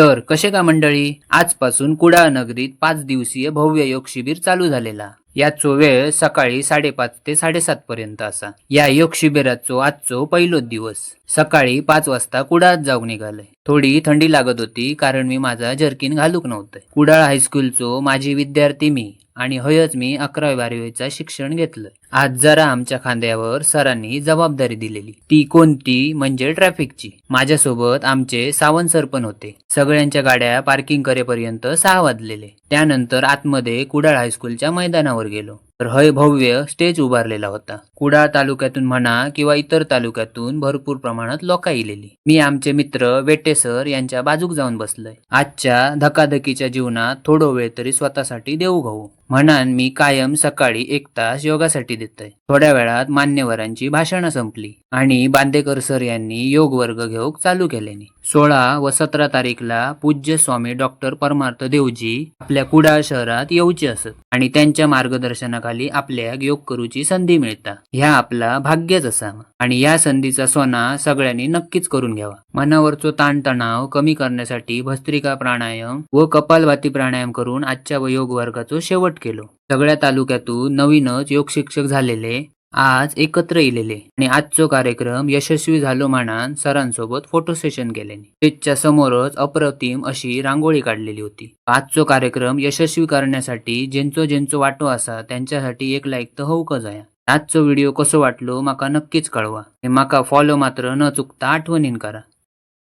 तर कसे का मंडळी? आजपासून कुडाळ नगरीत पाच दिवसीय भव्य योग शिबिर चालू झालेला. याचो वेळ सकाळी साडेपाच ते साडेसात पर्यंत असा. या योग शिबिराचो आजचो पहिलोच दिवस. सकाळी पाच वाजता कुडाळात जाऊन निघालय थोडी थंडी लागत होती कारण मी माझा जर्किन घालूक नव्हतं. कुडाळ हायस्कूलचो माझी विद्यार्थी मी आणि हयच मी अकरावी बारावीचा शिक्षण घेतलं. आज जरा आमच्या खांद्यावर सरांनी जबाबदारी दिलेली. ती कोणती म्हणजे ट्रॅफिकची. माझ्यासोबत आमचे सावंत सर पण होते. सगळ्यांच्या गाड्या पार्किंग करेपर्यंत सहा वाजलेले. त्यानंतर आतमध्ये कुडाळ हायस्कूलच्या मैदानावर गेलो. तर हय भव्य स्टेज उभारलेला होता. कुडाळ तालुक्यातून म्हणा किंवा इतर तालुक्यातून भरपूर प्रमाणात लोका इलेली मी आमचे मित्र वेटे सर यांच्या बाजूक जाऊन बसलोय. आजच्या धकाधकीच्या जीवनात थोडो वेळ तरी स्वतःसाठी देऊ घाऊ. म्हणान मी कायम सकाळी एक तास योगासाठी देतोय. थोड्या वेळात मान्यवरांची भाषणं संपली आणि बांदेकर सर यांनी योग वर्ग घेऊक चालू केल्याने. सोळा व सतरा तारीखला पूज्य स्वामी डॉक्टर परमार्थ देवजी आपल्या कुडाळ शहरात येऊचे असत आणि त्यांच्या मार्गदर्शनाखाली आपल्या योग करूची संधी मिळता. ह्या आपला भाग्यच असावा. आणि या संधीचा सोना सगळ्यांनी नक्कीच करून घ्यावा. मनावरचो ताणतणाव कमी करण्यासाठी भस्त्रिका प्राणायाम व कपालभाती प्राणायाम करून आजच्या व योग वर्गाचो शेवट केलो. सगळ्या तालुक्यातून नवीनच योग शिक्षक झालेले आज एकत्र इलेले आणि आजचो कार्यक्रम यशस्वी झालो म्हणान सरांसोबत फोटो सेशन केल्याने स्टेजच्या समोरच अप्रतिम अशी रांगोळी काढलेली होती. आजचो कार्यक्रम यशस्वी करण्यासाठी ज्यांचो ज्यांचो वाटो असा त्यांच्यासाठी एक लाईक तर होऊकच आया. आजचो व्हिडिओ कसो वाटलो माका नक्कीच कळवा. आणि फॉलो मात्र न चुकता आठवणीन करा.